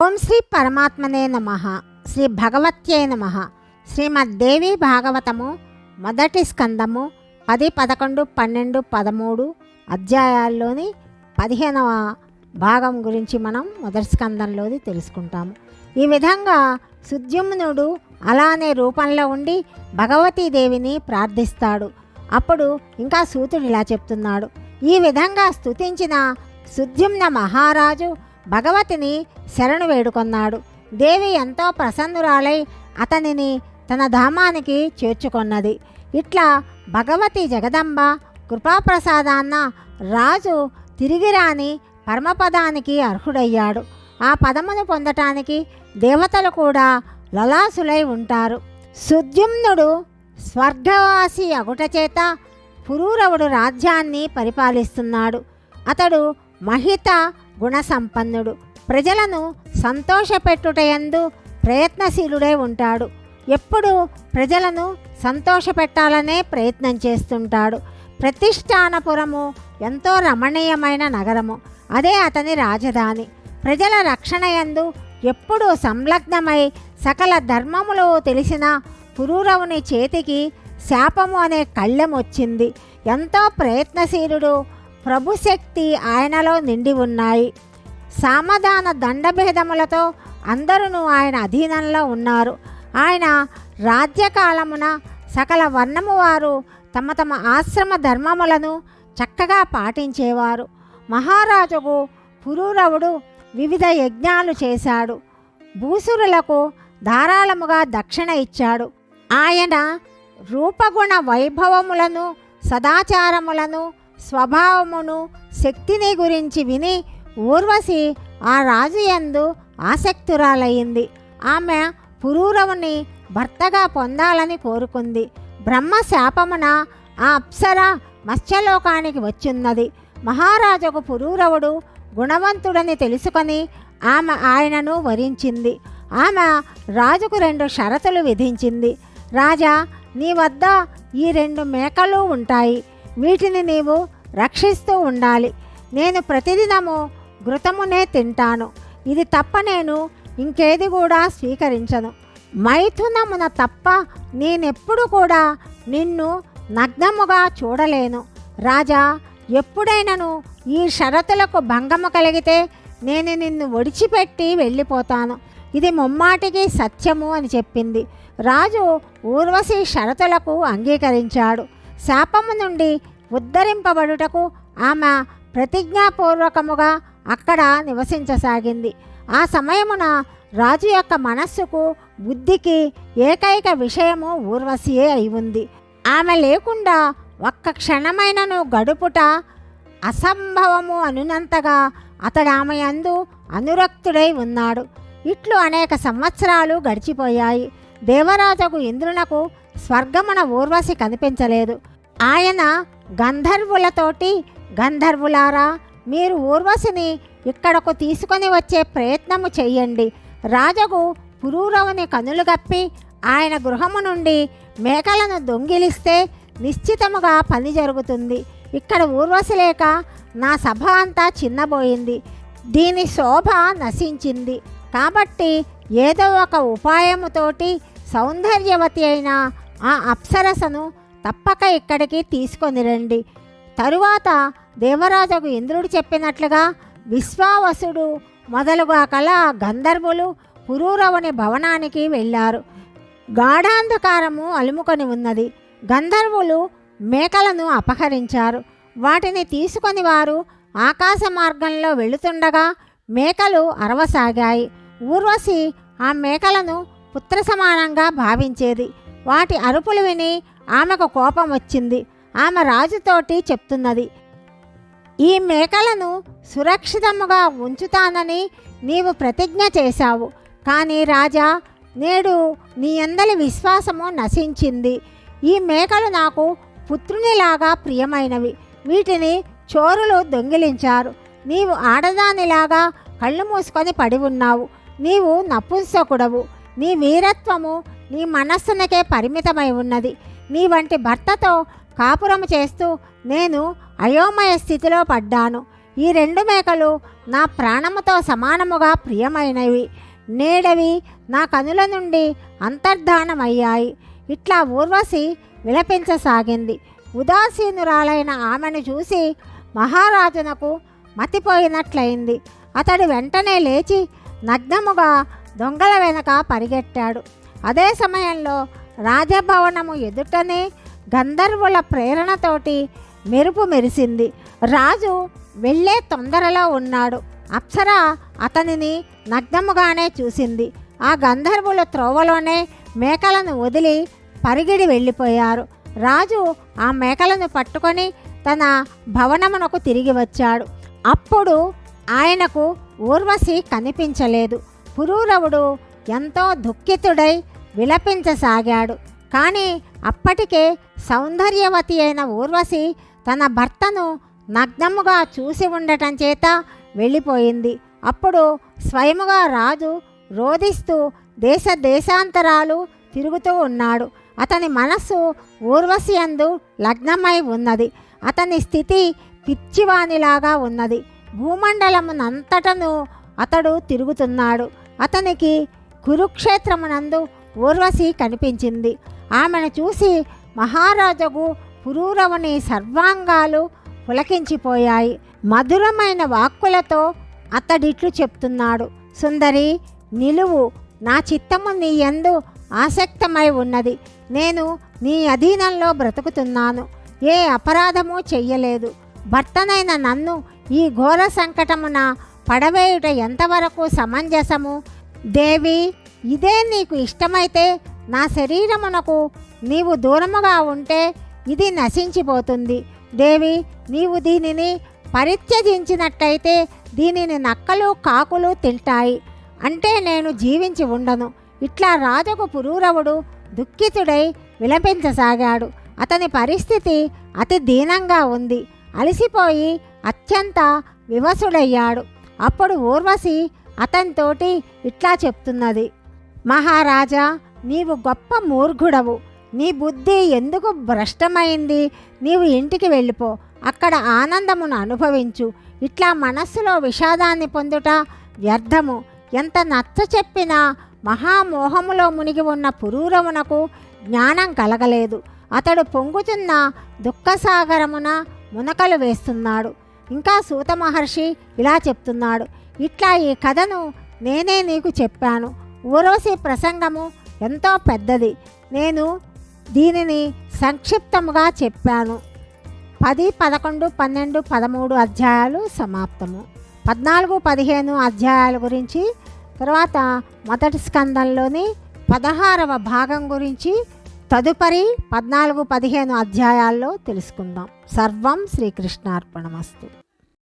ఓం శ్రీ పరమాత్మనే నమ శ్రీ భగవత్యే నమ శ్రీమద్దేవి భాగవతము మొదటి స్కందము పది పదకొండు పన్నెండు పదమూడు అధ్యాయాల్లోని పదిహేనవ భాగం గురించి మనం మొదటి స్కందంలోది తెలుసుకుంటాము. ఈ విధంగా సుద్యుమ్నుడు అలానే రూపంలో ఉండి భగవతీదేవిని ప్రార్థిస్తాడు. అప్పుడు ఇంకా సూతుడు ఇలా చెప్తున్నాడు. ఈ విధంగా స్తుతించిన సుద్యుమ్న మహారాజు భగవతిని శరణు వేడుకొన్నాడు. దేవి ఎంతో ప్రసన్నురాలై అతనిని తన ధామానికి చేర్చుకొన్నది. ఇట్లా భగవతి జగదంబ కృపాప్రసాదాన్న రాజు తిరిగి రాని పరమపదానికి అర్హుడయ్యాడు. ఆ పదమును పొందటానికి దేవతలు కూడా లలాసులై ఉంటారు. సుద్యుమ్నుడు స్వర్గవాసి అగుట చేత పురూరవుడు రాజ్యాన్ని పరిపాలిస్తున్నాడు. అతడు మహిత గుణసంపన్నుడు. ప్రజలను సంతోషపెట్టుటయందు ప్రయత్నశీలుడై ఉంటాడు. ఎప్పుడు ప్రజలను సంతోషపెట్టాలనే ప్రయత్నం చేస్తుంటాడు. ప్రతిష్టానపురము ఎంతో రమణీయమైన నగరము. అదే అతని రాజధాని. ప్రజల రక్షణ యందు ఎప్పుడూ సంలగ్నమై సకల ధర్మములు తెలిసిన పురూరవుని చేతికి శాపము అనే కళ్ళెం వచ్చింది ఎంతో ప్రయత్నశీలుడు ప్రభుశక్తి ఆయనలో నిండి ఉన్నాయి. సామధాన దండభేదములతో అందరూ ఆయన అధీనంలో ఉన్నారు. ఆయన రాజ్యకాలమున సకల వర్ణము వారు తమ తమ ఆశ్రమ ధర్మములను చక్కగా పాటించేవారు. మహారాజుకు పురూరవుడు వివిధ యజ్ఞాలు చేశాడు. భూసురులకు ధారాళముగా దక్షిణ ఇచ్చాడు. ఆయన రూపగుణ వైభవములను సదాచారములను స్వభావమును శక్తిని గురించి విని ఊర్వశి ఆ రాజు యందు ఆసక్తురాలయ్యింది ఆమె పురూరవుని భర్తగా పొందాలని కోరుకుంది. బ్రహ్మ శాపమున ఆ అప్సర మత్స్యలోకానికి వచ్చిన్నది. మహారాజుకు పురూరవుడు గుణవంతుడని తెలుసుకొని ఆమె ఆయనను వరించింది. ఆమె రాజుకు రెండు షరతులు విధించింది. రాజా నీ వద్ద ఈ రెండు మేకలు ఉంటాయి. వీటిని నీవు రక్షిస్తూ ఉండాలి. నేను ప్రతిదినము ఘృతమునే తింటాను. ఇది తప్ప నేను ఇంకేది కూడా స్వీకరించను. మైథునమున తప్ప నేనెప్పుడు కూడా నిన్ను నగ్నముగా చూడలేను. రాజా ఎప్పుడైనను ఈ షరతులకు భంగము కలిగితే నేను నిన్ను ఒడిచిపెట్టి వెళ్ళిపోతాను. ఇది ముమ్మాటికి సత్యము అని చెప్పింది. రాజు ఊర్వశి షరతులకు అంగీకరించాడు. శాపము నుండి ఉద్ధరింపబడుటకు ఆమె ప్రతిజ్ఞాపూర్వకముగా అక్కడ నివసించసాగింది. ఆ సమయమున రాజు యొక్క మనస్సుకు బుద్ధికి ఏకైక విషయము ఊర్వశియే అయి ఉంది. ఆమె లేకుండా ఒక్క క్షణమైనను గడుపుట అసంభవము అనునంతగా అతడు ఆమె అందు అనురక్తుడై ఉన్నాడు. ఇట్లు అనేక సంవత్సరాలు గడిచిపోయాయి. దేవరాజుకు ఇంద్రునకు స్వర్గమున ఊర్వశి కనిపించలేదు. ఆయన గంధర్వులతోటి గంధర్వులారా మీరు ఊర్వశిని ఇక్కడకు తీసుకొని వచ్చే ప్రయత్నము చెయ్యండి. రాజగు పురూరవుని కనులు గప్పి ఆయన గృహము నుండి మేకలను దొంగిలిస్తే నిశ్చితముగా పని జరుగుతుంది. ఇక్కడ ఊర్వశి లేక నా సభ అంతా చిన్నబోయింది. దీని శోభ నశించింది. కాబట్టి ఏదో ఒక ఉపాయముతోటి సౌందర్యవతి అయిన ఆ అప్సరసను తప్పక ఇక్కడికి తీసుకొని రండి. తరువాత దేవరాజుకు ఇంద్రుడు చెప్పినట్లుగా విశ్వావసుడు మొదలుగా కల గంధర్వులు పురూరవుని భవనానికి వెళ్ళారు. గాఢాంధకారము అలుముకొని ఉన్నది. గంధర్వులు మేకలను అపహరించారు. వాటిని తీసుకొని వారు ఆకాశ మార్గంలో వెళుతుండగా మేకలు అరవసాగాయి. ఊర్వశి ఆ మేకలను పుత్ర సమానంగా భావించేది. వాటి అరుపులు విని ఆమెకు కోపం వచ్చింది. ఆమె రాజుతోటి చెప్తున్నది. ఈ మేకలను సురక్షితముగా ఉంచుతానని నీవు ప్రతిజ్ఞ చేశావు. కానీ రాజా నేడు నీ అందరి విశ్వాసము నశించింది. ఈ మేకలు నాకు పుత్రునిలాగా ప్రియమైనవి. వీటిని చోరులు దొంగిలించారు. నీవు ఆడదానిలాగా కళ్ళు మూసుకొని పడి ఉన్నావు. నీవు నపుంసకుడవు. నీ వీరత్వము నీ మనస్సునకే పరిమితమై ఉన్నది. నీ వంటి భర్తతో కాపురము చేస్తూ నేను అయోమయ స్థితిలో పడ్డాను. ఈ రెండు మేకలు నా ప్రాణముతో సమానముగా ప్రియమైనవి. నేడవి నా కనుల నుండి అంతర్ధానమయ్యాయి. ఇట్లా ఊర్వశి విలపించసాగింది. ఉదాసీనురాలైన ఆమెను చూసి మహారాజునకు మతిపోయినట్లయింది. అతడు వెంటనే లేచి నగ్నముగా దొంగల వెనక పరిగెట్టాడు. అదే సమయంలో రాజభవనము ఎదుటనే గంధర్వుల ప్రేరణతోటి మెరుపు మెరిసింది. రాజు వెళ్ళే తొందరలో ఉన్నాడు. అప్సర అతనిని నగ్నముగానే చూసింది. ఆ గంధర్వుల త్రోవలోనే మేకలను వదిలి పరిగిడి వెళ్ళిపోయారు. రాజు ఆ మేకలను పట్టుకొని తన భవనమునకు తిరిగి వచ్చాడు. అప్పుడు ఆయనకు ఊర్వశి కనిపించలేదు. పురూరవుడు ఎంతో దుఃఖితుడై విలపించసాగాడు. కానీ అప్పటికే సౌందర్యవతి అయిన ఊర్వశి తన భర్తను నగ్నముగా చూసి ఉండటం చేత వెళ్ళిపోయింది. అప్పుడు స్వయముగా రాజు రోధిస్తూ దేశ దేశాంతరాలు తిరుగుతూ ఉన్నాడు. అతని మనస్సు ఊర్వశి అందు లగ్నమై ఉన్నది. అతని స్థితి పిచ్చివానిలాగా ఉన్నది. భూమండలమునంతటను అతడు తిరుగుతున్నాడు. అతనికి కురుక్షేత్రమునందు ఊర్వశి కనిపించింది. ఆమెను చూసి మహారాజుకు పురూరవుని సర్వాంగాలు పులకించిపోయాయి. మధురమైన వాక్కులతో అతడిట్లు చెప్తున్నాడు. సుందరి నిలువు. నా చిత్తము నీ ఎందు ఆసక్తమై ఉన్నది. నేను నీ అధీనంలో బ్రతుకుతున్నాను. ఏ అపరాధము చెయ్యలేదు. భర్తనైన నన్ను ఈ ఘోర సంకటమున పడవేయుట ఎంతవరకు సమంజసము? దేవి ఇదే నీకు ఇష్టమైతే నా శరీరమునకు నీవు దూరముగా ఉంటే ఇది నశించిపోతుంది. దేవి నీవు దీనిని పరిత్యజించినట్టయితే దీనిని నక్కలు కాకులు తింటాయి. అంటే నేను జీవించి ఉండను. ఇట్లా రాజుకు పురూరవుడు దుఃఖితుడై విలపించసాగాడు. అతని పరిస్థితి అతి దీనంగా ఉంది. అలసిపోయి అత్యంత వివసుడయ్యాడు. అప్పుడు ఊర్వశి అతనితోటి ఇట్లా చెప్తున్నది. మహారాజా నీవు గొప్ప మూర్ఘుడవు. నీ బుద్ధి ఎందుకు భ్రష్టమైంది? నీవు ఇంటికి వెళ్ళిపో. అక్కడ ఆనందమును అనుభవించు. ఇట్లా మనస్సులో విషాదాన్ని పొందుట వ్యర్థము. ఎంత నచ్చ చెప్పినా మహామోహములో మునిగి ఉన్న పురూరమునకు జ్ఞానం కలగలేదు. అతడు పొంగుతున్న దుఃఖసాగరమున మునకలు వేస్తున్నాడు. ఇంకా సూత మహర్షి ఇలా చెప్తున్నాడు. ఇట్లా ఈ కథను నేనే నీకు చెప్పాను. ఊరోసి ప్రసంగము ఎంతో పెద్దది. నేను దీనిని సంక్షిప్తముగా చెప్పాను. పది పదకొండు పన్నెండు పదమూడు అధ్యాయాలు సమాప్తము. పద్నాలుగు పదిహేను అధ్యాయాల గురించి తర్వాత మొదటి స్కందంలోని పదహారవ భాగం గురించి తదుపరి పద్నాలుగు పదిహేను అధ్యాయాల్లో తెలుసుకుందాం. సర్వం శ్రీకృష్ణార్పణమస్తు.